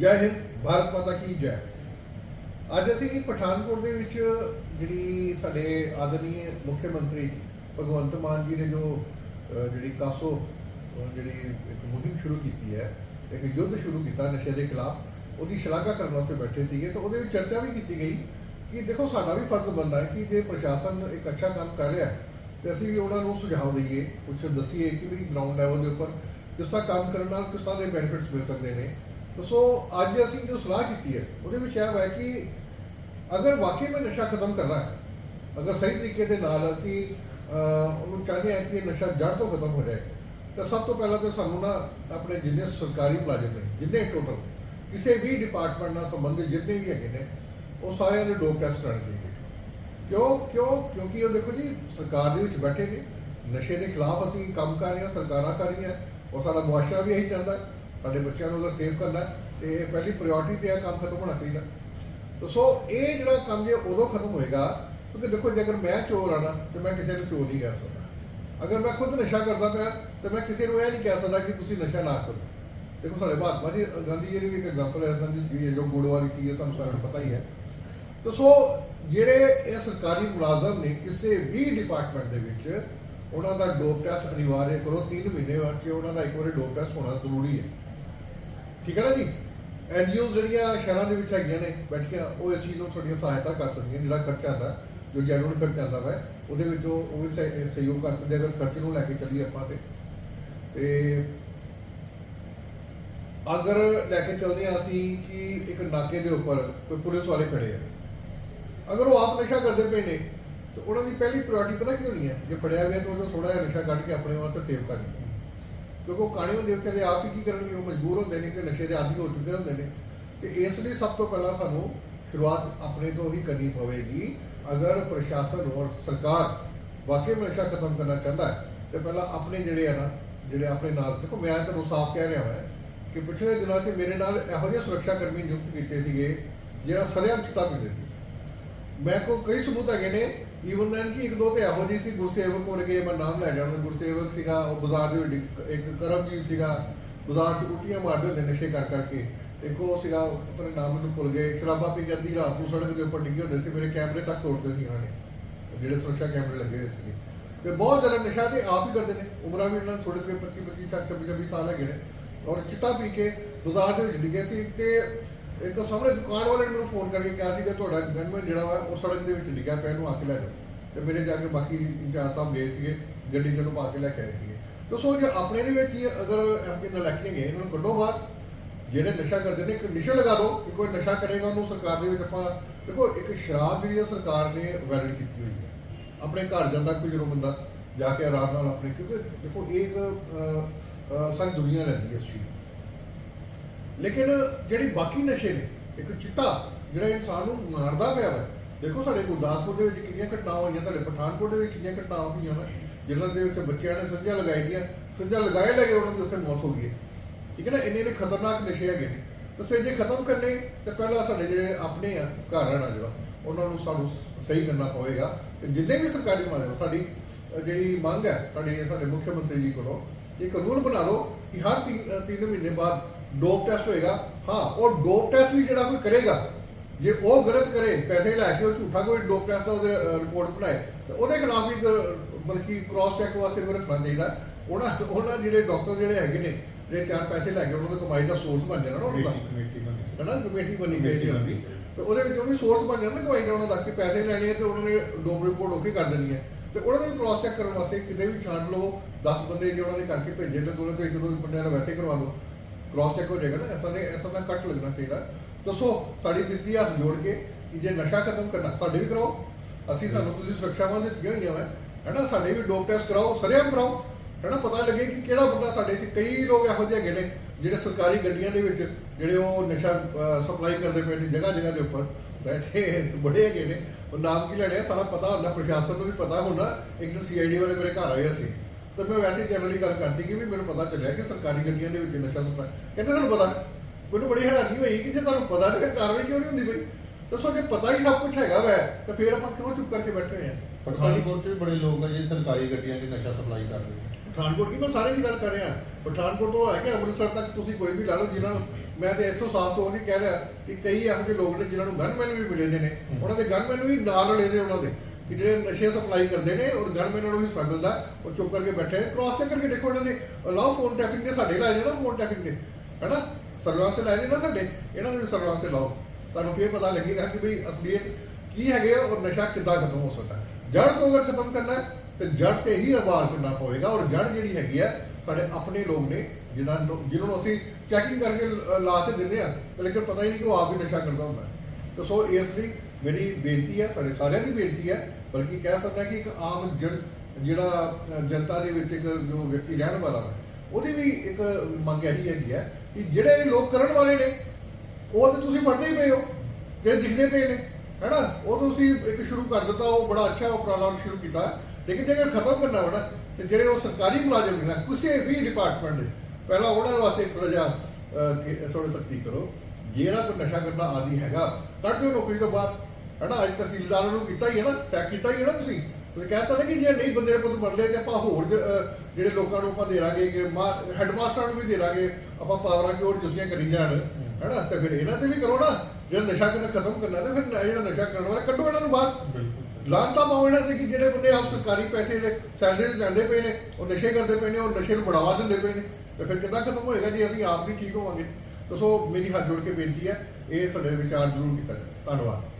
ਜੈ ਹਿੰਦ, ਭਾਰਤ ਮਾਤਾ ਕੀ ਜੈ। ਅੱਜ ਅਸੀਂ ਪਠਾਨਕੋਟ ਦੇ ਵਿੱਚ ਜਿਹੜੀ ਸਾਡੇ ਆਦਰਨੀय ਮੁੱਖ ਮੰਤਰੀ ਭਗਵੰਤ ਮਾਨ ਜੀ ਨੇ ਜੋ ਜਿਹੜੀ ਕਾਸੋ ਜਿਹੜੀ ਇੱਕ ਮੁਹਿੰਮ ਸ਼ੁਰੂ ਕੀਤੀ ਹੈ, ਇੱਕ ਯੁੱਧ ਸ਼ੁਰੂ ਕੀਤਾ ਨਸ਼ੇ ਦੇ ਖਿਲਾਫ, ਉਹਦੀ ਸ਼ਲਾਘਾ ਕਰਨ ਵਾਸਤੇ ਬੈਠੇ ਸੀਗੇ, ਤਾਂ ਉਹਦੇ ਵਿੱਚ ਚਰਚਾ ਵੀ ਕੀਤੀ ਗਈ ਕਿ ਦੇਖੋ ਸਾਡਾ ਵੀ ਫਰਜ਼ ਬਣਦਾ ਹੈ ਕਿ ਜੇ ਪ੍ਰਸ਼ਾਸਨ ਇੱਕ ਅੱਛਾ ਕੰਮ ਕਰ ਰਿਹਾ ਹੈ, ਤੇ ਅਸੀਂ ਵੀ ਉਹਨਾਂ ਨੂੰ ਸੁਝਾਅ ਦਈਏ ਕੁਝ ਦੱਸੀਏ ਕਿ ਵੀ ਗਰਾਊਂਡ ਲੈਵਲ ਦੇ ਉੱਪਰ ਕਿਸ ਤਰ੍ਹਾਂ ਕੰਮ ਕਰਨ ਨਾਲ ਕਿਸ ਤਰ੍ਹਾਂ ਦੇ ਬੈਨੀਫਿਟਸ ਮਿਲ ਸਕਦੇ ਨੇ। ਸੋ ਅੱਜ ਅਸੀਂ ਜੋ ਸਲਾਹ ਕੀਤੀ ਹੈ, ਉਹਦੇ ਵਿੱਚ ਇਹ ਹੈ ਕਿ ਅਗਰ ਵਾਕਈ ਮੈਂ ਨਸ਼ਾ ਖਤਮ ਕਰਨਾ ਹੈ, ਅਗਰ ਸਹੀ ਤਰੀਕੇ ਦੇ ਨਾਲ ਅਸੀਂ ਉਹਨੂੰ ਚਾਹੁੰਦੇ ਹਾਂ ਕਿ ਇਹ ਨਸ਼ਾ ਜੜ ਤੋਂ ਖਤਮ ਹੋ ਜਾਏ, ਤਾਂ ਸਭ ਤੋਂ ਪਹਿਲਾਂ ਤਾਂ ਸਾਨੂੰ ਨਾ ਆਪਣੇ ਜਿੰਨੇ ਸਰਕਾਰੀ ਮੁਲਾਜ਼ਮ ਨੇ, ਜਿੰਨੇ ਟੋਟਲ ਕਿਸੇ ਵੀ ਡਿਪਾਰਟਮੈਂਟ ਨਾਲ ਸੰਬੰਧਿਤ ਜਿੰਨੇ ਵੀ ਹੈਗੇ ਨੇ, ਉਹ ਸਾਰਿਆਂ ਦੇ ਡੋਪ ਟੈਸਟ ਕਰਾਉਣੇ ਚਾਹੀਦੇ ਕਿਉਂ ਕਿਉਂ ਕਿਉਂਕਿ ਉਹ ਦੇਖੋ ਜੀ, ਸਰਕਾਰ ਦੇ ਵਿੱਚ ਬੈਠੇ ਨੇ, ਨਸ਼ੇ ਦੇ ਖਿਲਾਫ ਅਸੀਂ ਕੰਮ ਕਰ ਰਹੇ ਹਾਂ, ਸਰਕਾਰਾਂ ਕਰ ਰਹੀਆਂ ਔਰ ਸਾਡਾ ਮੁਆਸ਼ਰਾ ਵੀ ਇਹੀ ਚਾਹੁੰਦਾ ਹੈ। ਸਾਡੇ ਬੱਚਿਆਂ ਨੂੰ ਅਗਰ ਸੇਵ ਕਰਨਾ ਹੈ, ਤੇ ਇਹ ਪਹਿਲੀ ਪ੍ਰਾਇੋਰਟੀ ਤੇ ਇਹ ਕੰਮ ਖਤਮ ਹੋਣਾ ਚਾਹੀਦਾ। ਤਾਂ ਸੋ ਇਹ ਜਿਹੜਾ ਕੰਮ ਜੇ ਉਦੋਂ ਖਤਮ ਹੋਏਗਾ ਕਿਉਂਕਿ ਦੇਖੋ ਜੇ ਅਗਰ ਮੈਂ ਚੋਰ ਆਣਾ ਤੇ ਮੈਂ ਕਿਸੇ ਨੂੰ ਚੋਰ ਨਹੀਂ ਕਹਿ ਸਕਦਾ। ਅਗਰ ਮੈਂ ਖੁਦ ਨਸ਼ਾ ਕਰਦਾ ਪਿਆ ਤੇ ਮੈਂ ਕਿਸੇ ਨੂੰ ਇਹ ਨਹੀਂ ਕਹਿ ਸਕਦਾ ਕਿ ਤੁਸੀਂ ਨਸ਼ਾ ਨਾ ਕਰੋ। ਦੇਖੋ ਸਾਡੇ ਮਹਾਤਮਾ ਜੀ ਗਾਂਧੀ ਜੀ ਨੇ ਵੀ ਇੱਕ ਐਗਜ਼ਾਮਪਲ ਐਸਾ ਦਿੱਤੀ ਹੈ ਜੋ ਗੁੜ ਵਾਲੀ ਸੀ ਤੁਹਾਨੂੰ ਸਾਰਿਆਂ ਨੂੰ ਪਤਾ ਹੀ ਹੈ। ਤਾਂ ਸੋ ਜਿਹੜੇ ਇਹ ਸਰਕਾਰੀ ਮੁਲਾਜ਼ਮ ਨੇ ਕਿਸੇ ਵੀ ਡਿਪਾਰਟਮੈਂਟ ਦੇ ਵਿੱਚ ਉਹਨਾਂ ਦਾ ਡੋਪ ਟੈਸਟ ਅਨਿਵਾਰਿਆ ਕਰੋ 3 ਮਹੀਨੇ ਬਾਅਦ ਕਿ ਉਹਨਾਂ ਦਾ ਇੱਕ ਵਾਰੀ ਡੋਪ ਟੈਸਟ ਹੋਣਾ ਜ਼ਰੂਰੀ ਹੈ। ਠੀਕ ਹੈ ਨਾ ਜੀ? ਐਨਜੀਓ ਜਿਹੜੀਆਂ ਸ਼ਹਿਰਾਂ ਦੇ ਵਿੱਚ ਹੈਗੀਆਂ ਨੇ, ਬੈਠੀਆਂ, ਉਹ ਇਸ ਚੀਜ਼ ਨੂੰ ਤੁਹਾਡੀ ਸਹਾਇਤਾ ਕਰ ਸਕਦੀਆਂ ਜਿਹੜਾ ਖਰਚਾ ਆਉਂਦਾ, ਜੋ ਜੈਨੂਨ ਖਰਚਾ ਆਉਂਦਾ ਵਾ, ਉਹਦੇ ਵਿੱਚ ਉਹ ਉਹ ਵੀ ਸਹਿ- ਸਹਿਯੋਗ ਕਰ ਸਕਦੇ ਆ, ਅਗਰ ਖਰਚ ਨੂੰ ਲੈ ਕੇ ਚੱਲੀਏ ਆਪਾਂ ਤੇ। ਤੇ ਅਗਰ ਲੈ ਕੇ ਚੱਲਦੇ ਹਾਂ ਅਸੀਂ ਕਿ ਇੱਕ ਨਾਕੇ ਦੇ ਉੱਪਰ ਕੋਈ ਪੁਲਿਸ ਵਾਲੇ ਖੜੇ ਆ, ਅਗਰ ਉਹ ਆਪ ਨਸ਼ਾ ਕਰਦੇ ਪਏ ਨੇ, ਤਾਂ ਉਹਨਾਂ ਦੀ ਪਹਿਲੀ ਪ੍ਰਾਇੋਰਟੀ ਪਤਾ ਕੀ ਹੋਣੀ ਹੈ ਜੇ ਫੜਿਆ ਗਿਆ ਤਾਂ ਉਹ ਥੋੜਾ ਜਿਹਾ ਨਸ਼ਾ ਕੱਢ ਕੇ ਆਪਣੇ ਵਾਸਤੇ ਸੇਵ ਕਰ ਲੈਂਦੇ ਕਿਉਂਕਿ ਉਹ ਕਾਣੇ ਹੁੰਦੇ ਵਿਚਾਰੇ ਆਪ ਹੀ ਕੀ ਕਰਨਗੇ ਉਹ ਮਜਬੂਰ ਹੁੰਦੇ ਨੇ ਕਿ ਨਸ਼ੇ ਦੇ ਆਦੀ ਹੋ ਚੁੱਕੇ ਹੁੰਦੇ ਨੇ। ਤੇ ਇਸ ਲਈ ਸਭ ਤੋਂ ਪਹਿਲਾਂ ਸਾਨੂੰ ਸ਼ੁਰੂਆਤ ਆਪਣੇ ਤੋਂ ਹੀ ਕਰਨੀ ਪਵੇਗੀ। ਅਗਰ ਪ੍ਰਸ਼ਾਸਨ ਔਰ ਸਰਕਾਰ ਵਾਕਈ ਨਸ਼ਾ ਖਤਮ ਕਰਨਾ ਚਾਹੁੰਦਾ ਹੈ, ਤੇ ਪਹਿਲਾਂ ਆਪਣੇ ਜਿਹੜੇ ਆ ਨਾ, ਜਿਹੜੇ ਆਪਣੇ ਨਾਲ, ਦੇਖੋ ਮੈਂ ਤੁਹਾਨੂੰ ਸਾਫ਼ ਕਹਿ ਰਿਹਾ ਹਾਂ ਕਿ ਪਿਛਲੇ ਦਿਨਾਂ 'ਚ ਮੇਰੇ ਨਾਲ ਇਹੋ ਜਿਹੇ ਸੁਰੱਖਿਆ ਕਰਮੀ ਨਿਯੁਕਤ ਕੀਤੇ ਸੀਗੇ, ਜਿਹੜਾ ਸਰਿਆਮ ਚਿੱਟਾ ਪੀਂਦੇ ਸੀ। ਮੈਂ ਕੋ ਕਈ ਸਬੂਤ ਹੈਗੇ ਨੇ ਈਵਨ ਦੈਨ ਕਿ ਇੱਕ ਦੋ ਤੇ ਇਹੋ ਜਿਹੀ ਸੀ, ਗੁਰਸੇਵਕ ਹੋ ਗਏ ਮੈਂ ਨਾਮ ਲੈ ਜਾਵਾਂਗਾ ਗੁਰਸੇਵਕ ਸੀਗਾ, ਉਹ ਬਾਜ਼ਾਰ ਦੇ ਵਿੱਚ ਇੱਕ- ਇੱਕ ਕਰਮਜੀਤ ਸੀਗਾ, ਬਾਜ਼ਾਰ 'ਚ ਉਲਟੀਆਂ ਮਾਰਦੇ ਹੁੰਦੇ ਨਸ਼ੇ ਕਰ ਕਰਕੇ। ਇੱਕ ਉਹ ਸੀਗਾ ਪਤਾ ਨਹੀਂ ਨਾਮ ਮੈਨੂੰ ਭੁੱਲ ਗਏ ਸ਼ਰਾਬਾ ਪੀ ਕੇ ਅੱਧੀ ਰਾਤ ਨੂੰ ਸੜਕ ਦੇ ਉੱਪਰ ਡਿੱਗੇ ਹੁੰਦੇ ਸੀ, ਮੇਰੇ ਕੈਮਰੇ ਤੱਕ ਤੋੜਦੇ ਸੀ ਇਹਨਾਂ ਨੇ। ਜਿਹੜੇ ਸੁਰੱਖਿਆ ਕੈਮਰੇ ਲੱਗੇ ਹੋਏ ਸੀਗੇ। ਤੇ ਬਹੁਤ ਜ਼ਿਆਦਾ ਨਸ਼ਾ ਤੇ ਆਪ ਹੀ ਕਰਦੇ ਨੇ। ਉਮਰਾਂ ਵੀ ਇਹਨਾਂ ਦੀ ਥੋੜੇ ਥੋੜੇ 25 25 26 26 ਸਾਲ ਹੈਗੇ ਨੇ। ਔਰ ਚਿੱਟਾ ਪੀ ਕੇ ਬਾਜ਼ਾਰ ਦੇ ਵਿੱਚ ਡਿੱਗੇ ਸੀ ਤੇ ਇੱਕ ਸਾਹਮਣੇ ਦੁਕਾਨ ਵਾਲੇ ਨੇ ਮੈਨੂੰ ਫੋਨ ਕਰਕੇ ਕਿਹਾ ਸੀ ਕਿ ਤੁਹਾਡਾ ਗਨਮੈਨ ਜਿਹੜਾ ਵਾ, ਉਹ ਸੜਕ ਦੇ ਵਿੱਚ ਡਿੱਗਾ ਪਿਆ, ਇਹਨੂੰ ਆ ਕੇ ਲੈ ਜਾਓ। ਤੇ ਮੇਰੇ ਜਾ ਕੇ ਬਾਕੀ ਇੰਚਾਰਜ ਸਾਹਿਬ ਗਏ ਸੀਗੇ, ਗੱਡੀ 'ਚ ਉਹਨੂੰ ਪਾ ਕੇ ਲੈ ਕੇ ਆਏ ਸੀਗੇ। ਦੱਸੋ ਜੇ ਆਪਣੇ ਦੇ ਵਿੱਚ ਹੀ ਅਗਰ ਐਮਪੀ ਨਲੈਕੀਆਂ ਗਏ, ਇਹਨਾਂ ਨੂੰ ਕੱਢੋ ਬਾਹਰ। ਜਿਹੜੇ ਨਸ਼ਾ ਕਰਦੇ ਨੇ ਕੰਡੀਸ਼ਨ ਲਗਾ ਦਿਓ ਕਿ ਕੋਈ ਨਸ਼ਾ ਕਰੇਗਾ, ਉਹਨੂੰ ਸਰਕਾਰ ਦੇ ਵਿੱਚ ਆਪਾਂ, ਦੇਖੋ, ਇੱਕ ਸ਼ਰਾਬ ਜਿਹੜੀ ਆ ਸਰਕਾਰ ਨੇ ਵੈਲਿਡ ਕੀਤੀ ਹੋਈ ਹੈ। ਆਪਣੇ ਘਰ ਜਾਂਦਾ ਕੋਈ ਜਦੋਂ ਬੰਦਾ ਜਾ ਕੇ ਆਰਾਮ ਨਾਲ ਆਪਣੇ, ਕਿਉਂਕਿ ਦੇਖੋ, ਇਹ ਇੱਕ ਸਾਰੀ ਦੁਨੀਆ ਲੈਂਦੀ ਹੈ ਇਸ ਚੀਜ਼ ਲੇਕਿਨ ਜਿਹੜੀ ਬਾਕੀ ਨਸ਼ੇ ਨੇ, ਇੱਕ ਚਿੱਟਾ ਜਿਹੜਾ ਇਨਸਾਨ ਨੂੰ ਮਾਰਦਾ ਪਿਆ ਵਾ, ਦੇਖੋ ਸਾਡੇ ਗੁਰਦਾਸਪੁਰ ਦੇ ਵਿੱਚ ਕਿੰਨੀਆਂ ਘਟਨਾਵਾਂ ਹੋਈਆਂ, ਤੁਹਾਡੇ ਪਠਾਨਕੋਟ ਦੇ ਵਿੱਚ ਕਿੰਨੀਆਂ ਘਟਨਾਵਾਂ ਹੋਈਆਂ ਵਾ ਜਿਨ੍ਹਾਂ ਦੇ ਵਿੱਚ ਬੱਚਿਆਂ ਨੇ ਸੰਝਾ ਲਗਾਈ ਦੀਆਂ, ਸੰਝਾ ਲਗਾਏ ਲੱਗੇ ਉਹਨਾਂ ਦੀ ਉੱਥੇ ਮੌਤ ਹੋ ਗਈ ਹੈ। ਠੀਕ ਹੈ ਨਾ? ਇੰਨੇ ਇੰਨੇ ਖਤਰਨਾਕ ਨਸ਼ੇ ਹੈਗੇ ਨੇ। ਤਾਂ ਸੇ ਜੇ ਖਤਮ ਕਰਨੇ, ਤੇ ਪਹਿਲਾਂ ਸਾਡੇ ਜਿਹੜੇ ਆਪਣੇ ਆ ਘਰ ਰਹਿਣਾ ਜਿਹੜਾ, ਉਹਨਾਂ ਨੂੰ ਸਾਨੂੰ ਸਹੀ ਕਰਨਾ ਪਵੇਗਾ। ਤੇ ਜਿੰਨੇ ਵੀ ਸਰਕਾਰੀ ਮੁਲਾਜ਼ਮ, ਸਾਡੀ ਜਿਹੜੀ ਮੰਗ ਹੈ, ਸਾਡੇ ਸਾਡੇ ਮੁੱਖ ਮੰਤਰੀ ਜੀ ਕੋਲੋਂ ਇੱਕ ਰੂਲ ਬਣਾ ਲਓ ਕਿ ਹਰ ਤਿੰਨ ਅਹ, ਤਿੰਨ ਮਹੀਨੇ ਬਾਅਦ ਡੋਪ ਟੈਸਟ ਹੋਏਗਾ। ਹਾਂ ਉਹ ਡੋਪ ਟੈਸਟ ਵੀ ਜਿਹੜਾ ਕੋਈ ਕਰੇਗਾ ਜੇ ਉਹ ਗਲਤ ਕਰੇ ਪੈਸੇ ਲੈ ਕੇ ਉਹ ਝੂਠਾ ਕੋਈ ਡੋਪ ਟੈਸਟ ਉਹਦੇ ਰਿਪੋਰਟ ਬਣਾਏ ਤੇ ਉਹਦੇ ਖਿਲਾਫ ਵੀ ਬਲਕਿ ਕ੍ਰਾਸ ਚੈੱਕ ਵਾਸਤੇ ਕੋਈ ਰੱਖਣਾ ਚਾਹੀਦਾ। ਉਹਨਾਂ ਉਹਨਾਂ ਜਿਹੜੇ ਡਾਕਟਰ ਜਿਹੜੇ ਹੈਗੇ ਨੇ ਜਿਹੜੇ ਚਾਰ ਪੈਸੇ ਲੈ ਕੇ ਉਹਨਾਂ ਦੀ ਕਮਾਈ ਦਾ ਸੋਰਸ ਬਣ ਜਾਣਾ ਉਹਨਾਂ ਦਾ। ਕਮੇਟੀ ਬਣੀ ਹਨਾ? ਕਮੇਟੀ ਬਣੀ ਗਈ ਜੀ ਉਹਨਾਂ ਦੀ। ਤੇ ਉਹਦੇ ਵਿੱਚ ਉਹ ਵੀ ਸੋਰਸ ਬਣ ਜਾਣਾ ਨਾ ਕਮਾਈ ਦਾ ਉਹਨਾਂ ਦਾ ਕਿ ਪੈਸੇ ਲੈਣੇ ਤੇ ਉਹਨਾਂ ਨੇ ਡੋਪ ਰਿਪੋਰਟ ਓਕੇ ਕਰ ਦੇਣੀ ਹੈ ਤੇ ਉਹਨਾਂ ਦਾ ਵੀ ਕ੍ਰਾਸ ਚੈੱਕ ਕਰਨ ਵਾਸਤੇ ਕਿਤੇ ਵੀ ਛਾਂਟ ਲਓ 10 ਬੰਦੇ ਜੇ ਉਹਨਾਂ ਨੇ ਕਰਕੇ ਭੇਜੇ ਤੇ ਉਹਨਾਂ ਤੋਂ ਇੱਕ ਦੋ ਬੰਦਿਆਂ ਨੂੰ ਵੈਸੇ ਕਰਵਾ ਲਓ। ਕ੍ਰਾਸ ਚੈੱਕ ਹੋ ਜਾਏਗਾ ਨਾ ਐਸਾ ਨਹੀਂ ਐਸਾ ਨਾ ਕੱਟ ਲੱਗਣਾ ਚਾਹੀਦਾ। ਦੱਸੋ ਸਾਡੀ ਬਿਰਤੀ ਹੱਥ ਜੋੜ ਕੇ ਕਿ ਜੇ ਨਸ਼ਾ ਖਤਮ ਕਰਨਾ ਸਾਡੇ ਵੀ ਕਰਾਓ। ਅਸੀਂ ਸਾਨੂੰ ਤੁਸੀਂ ਸੁਰੱਖਿਆਵਾਂ ਦਿੱਤੀਆਂ ਹੋਈਆਂ ਵਾ ਹੈਨਾ ਸਾਡੇ ਵੀ ਡੋਪ ਟੈਸਟ ਕਰਾਓ ਸਰਿਆਮ ਕਰਾਓ। ਹੈਨਾ ਪਤਾ ਲੱਗੇ ਕਿ ਕਿਹੜਾ ਬੰਦਾ ਸਾਡੇ 'ਚ ਕਈ ਲੋਕ ਇਹੋ ਜਿਹੇ ਹੈਗੇ ਨੇ ਜਿਹੜੇ ਸਰਕਾਰੀ ਗੱਡੀਆਂ ਦੇ ਵਿੱਚ ਜਿਹੜੇ ਉਹ ਨਸ਼ਾ ਸਪਲਾਈ ਕਰਦੇ ਪਏ ਨੇ ਜਗ੍ਹਾ ਜਗ੍ਹਾ ਦੇ ਉੱਪਰ ਬੈਠੇ ਬੜੇ ਹੈਗੇ ਨੇ। ਉਹ ਨਾਮ ਕੀ ਲੈਣੇ ਸਾਰਾ ਪਤਾ ਹੁੰਦਾ ਪ੍ਰਸ਼ਾਸਨ ਨੂੰ ਵੀ ਪਤਾ ਹੁੰਦਾ ਇੱਕ ਦਿਨ ਸੀਆਈਡੀ ਵਾਲੇ ਮੇਰੇ ਘਰ ਆਏ ਸੀ ਤਾਂ ਮੈਂ ਵੈਸੇ ਜਨਰਲੀ ਗੱਲ ਕਰਤੀ ਕਿ ਵੀ ਮੈਨੂੰ ਪਤਾ ਚੱਲਿਆ ਕਿ ਸਰਕਾਰੀ ਗੱਡੀਆਂ ਦੇ ਵਿੱਚ ਨਸ਼ਾ ਸਪਲਾਈ ਕਹਿੰਦੇ ਤੁਹਾਨੂੰ ਪਤਾ ਮੈਨੂੰ ਬੜੀ ਹੈਰਾਨੀ ਹੋਈ ਕਿ ਜੇ ਤੁਹਾਨੂੰ ਪਤਾ ਤੇ ਕਾਰਵਾਈ ਕਿਉਂ ਨਹੀਂ ਹੁੰਦੀ ਕੋਈ? ਦੱਸੋ ਜੇ ਪਤਾ ਹੀ ਸਭ ਕੁਝ ਹੈਗਾ ਵੈ ਤਾਂ ਫਿਰ ਆਪਾਂ ਕਿਉਂ ਚੁੱਪ ਕਰਕੇ ਬੈਠੇ ਹੋਏ ਆ? ਪਠਾਨਕੋਟ 'ਚ ਵੀ ਬੜੇ ਲੋਕ ਆ ਜਿਹੜੇ ਸਰਕਾਰੀ ਗੱਡੀਆਂ 'ਚ ਨਸ਼ਾ ਸਪਲਾਈ ਕਰ ਰਹੇ ਨੇ। ਪਠਾਨਕੋਟ ਕੀ? ਮੈਂ ਸਾਰੇ ਦੀ ਗੱਲ ਕਰ ਰਿਹਾ। ਪਠਾਨਕੋਟ ਤੋਂ ਹੈ ਕਿ ਅੰਮ੍ਰਿਤਸਰ ਤੱਕ ਤੁਸੀਂ ਕੋਈ ਵੀ ਲਾ ਲਓ ਜਿਨ੍ਹਾਂ ਮੈਂ ਤੇ ਇੱਥੋਂ ਸਾਫ਼ ਤੌਰ ਤੇ ਕਹਿ ਰਿਹਾ ਕਿ ਕਈ ਇਹੋ ਜਿਹੇ ਲੋਕ ਨੇ ਜਿਨ੍ਹਾਂ ਨੂੰ ਗਨਮੈਨ ਵੀ ਮਿਲੇ ਦੇ ਨੇ। ਉਹਨਾਂ ਦੇ ਗਨਮੈਨ ਵੀ ਨਾਲ ਰਲੇ ਨੇ ਉਹਨਾਂ ਦੇ ਕਿ ਜਿਹੜੇ ਨਸ਼ੇ ਸਪਲਾਈ ਕਰਦੇ ਨੇ ਔਰ ਗਨਮੈਨ ਨੂੰ ਵੀ ਹਿੱਸਾ ਮਿਲਦਾ ਉਹ ਚੁੱਪ ਕਰਕੇ ਬੈਠੇ ਨੇ। ਕ੍ਰਾਸ ਚੈੱਕ ਕਰਕੇ ਦੇਖੋ ਇਹਨਾਂ ਦੇ। ਲਾਓ ਫੋਨ ਟੈਪਿੰਗ ਦੇ ਸਾਡੇ ਲਾਏ ਨੇ ਨਾ ਫੋਨ ਟੈਪਿੰਗ ਦੇ। ਹੈਨਾ? ਸਰਵਾਂਸ ਲਾਏ ਨੇ ਨਾ ਸਾਡੇ। ਇਹਨਾਂ ਦੇ ਸਰਵਾਂਸ ਲਾਓ। ਤੁਹਾਨੂੰ ਫੇਰ ਪਤਾ ਲੱਗੇਗਾ ਕਿ ਵੀ ਅਸਲੀਅਤ ਕੀ ਹੈਗੇ ਆ ਔਰ ਨਸ਼ਾ ਕਿੱਦਾਂ ਖਤਮ ਹੋ ਸਕਦਾ। ਜੜ ਤੋਂ ਅਗਰ ਖਤਮ ਕਰਨਾ ਹੈ, ਤੇ ਜੜ ਤੇ ਹੀ ਆਵਾਜ਼ ਕਰਨਾ ਪਵੇਗਾ ਔਰ ਜੜ ਜਿਹੜੀ ਹੈਗੀ ਆ ਸਾਡੇ ਆਪਣੇ ਲੋਕ ਨੇ ਜਿਹਨਾਂ ਨੂੰ ਜਿਨ੍ਹਾਂ ਨੂੰ ਅਸੀਂ ਚੈਕਿੰਗ ਕਰਕੇ ਲਾ ਕੇ ਦਿੰਦੇ ਆ ਲੇਕਿਨ ਪਤਾ ਹੀ ਨਹੀਂ ਕਿ ਉਹ ਆਪ ਹੀ ਨਸ਼ਾ ਕਰਦਾ ਹੁੰਦਾ। ਤੇ ਸੋ ਇਸ ਲਈ ਮੇਰੀ ਬੇਨਤੀ ਹੈ, ਸਾਡੇ ਸਾਰਿਆਂ ਦੀ ਬੇਨਤੀ ਹੈ, ਬਲਕਿ ਕਹਿ ਸਕਦਾ ਕਿ ਇੱਕ ਆਮ ਜਨ ਜਿਹੜਾ ਜਨਤਾ ਦੇ ਵਿੱਚ ਇੱਕ ਜੋ ਵਿਅਕਤੀ ਰਹਿਣ ਵਾਲਾ ਹੈ ਉਹਦੀ ਵੀ ਇੱਕ ਮੰਗ ਇਹੀ ਹੈਗੀ ਹੈ ਕਿ ਜਿਹੜੇ ਲੋਕ ਕਰਨ ਵਾਲੇ ਨੇ, ਉਹ ਤਾਂ ਤੁਸੀਂ ਫੜਦੇ ਹੀ ਪਏ ਹੋ ਜਿਹੜੇ ਦਿਖਦੇ ਪਏ ਨੇ, ਹੈਨਾ? ਉਹ ਤੁਸੀਂ ਇੱਕ ਸ਼ੁਰੂ ਕਰ ਦਿੱਤਾ, ਉਹ ਬੜਾ ਅੱਛਾ ਉਪਰਾਲਾ ਸ਼ੁਰੂ ਕੀਤਾ। ਲੇਕਿਨ ਜੇਕਰ ਖਤਮ ਕਰਨਾ ਹੋਣਾ ਤੇ ਜਿਹੜੇ ਉਹ ਸਰਕਾਰੀ ਮੁਲਾਜ਼ਮ ਨੇ ਕਿਸੇ ਵੀ ਡਿਪਾਰਟਮੈਂਟ ਦੇ ਪਹਿਲਾਂ ਉਹਨਾਂ ਵਾਸਤੇ ਥੋੜਾ ਜਿਹਾ ਥੋੜੀ ਸਖਤੀ ਕਰੋ। ਜਿਹੜਾ ਕੋਈ ਨਸ਼ਾ ਕਰਦਾ ਆਦੀ ਹੈਗਾ ਕੱਢ ਦਿਓ ਨੌਕਰੀ ਤੋਂ ਬਾਅਦ। ਹੈਨਾ ਅੱਜ ਤਹਿਸੀਲਦਾਰਾਂ ਨੂੰ ਕੀਤਾ ਹੀ ਹੈ ਨਾ ਸੈਕ ਕੀਤਾ ਹੀ ਹੈ ਨਾ ਤੁਸੀਂ। ਤੁਸੀਂ ਕਹਿਤਾ ਨਾ ਕਿ ਜੇ ਨਹੀਂ ਬੰਦੇ ਨੇ ਪੁੱਤ ਬਣ ਲਏ ਤੇ ਆਪਾਂ ਹੋਰ ਜ- ਜਿਹੜੇ ਲੋਕਾਂ ਨੂੰ ਆਪਾਂ ਦੇ ਲਾਂਗੇ ਕਿ ਹੈਡਮਾਸਟਰਾਂ ਨੂੰ ਵੀ ਦੇ ਲਾਂਗੇ ਆਪਾਂ ਪਾਵਰਾਂ ਕਿ ਹੋਰ ਜੁਸੀਆਂ ਕਰੀ ਜਾਣ। ਹੈਨਾ ਤੇ ਫਿਰ ਇਹਨਾਂ ਤੇ ਵੀ ਕਰੋ ਨਾ। ਜਿਹੜਾ ਨਸ਼ਾ ਕਰਨਾ ਖਤਮ ਕਰਨਾ ਤੇ ਫਿਰ ਨ- ਜਿਹੜਾ ਨਸ਼ਾ ਕਰਨ ਵਾਲਾ ਕੱਢੋ ਇਹਨਾਂ ਨੂੰ ਬਾਹਰ। ਲਾਂਤਾ ਪਾਓ ਇਹਨਾਂ ਤੇ ਕਿ ਜਿਹੜੇ ਬੰਦੇ ਆਪ ਸਰਕਾਰੀ ਪੈਸੇ ਦੇ ਸੈਲਰੀ ਤੇ ਜਾਂਦੇ ਪਏ ਨੇ ਉਹ ਨਸ਼ੇ ਕਰਦੇ ਪਏ ਨੇ ਉਹ ਨਸ਼ੇ ਨੂੰ ਬੜਾਵਾ ਦਿੰਦੇ ਪਏ ਨੇ। ਤੇ ਫਿਰ ਕਿੱਦਾਂ ਖਤਮ ਹੋਏਗਾ ਜੇ ਅਸੀਂ ਆਪ ਨਹੀਂ ਠੀਕ ਹੋਵਾਂਗੇ? ਤਾਂ ਸੋ ਮੇਰੀ ਹੱਥ ਜੋੜ ਕੇ ਬੇਨਤੀ ਹੈ, ਇਹ ਸਾਡੇ ਵਿਚਾਰ ਜ਼ਰੂਰ ਕੀਤਾ ਜਾਵੇ। ਧੰਨਵਾਦ।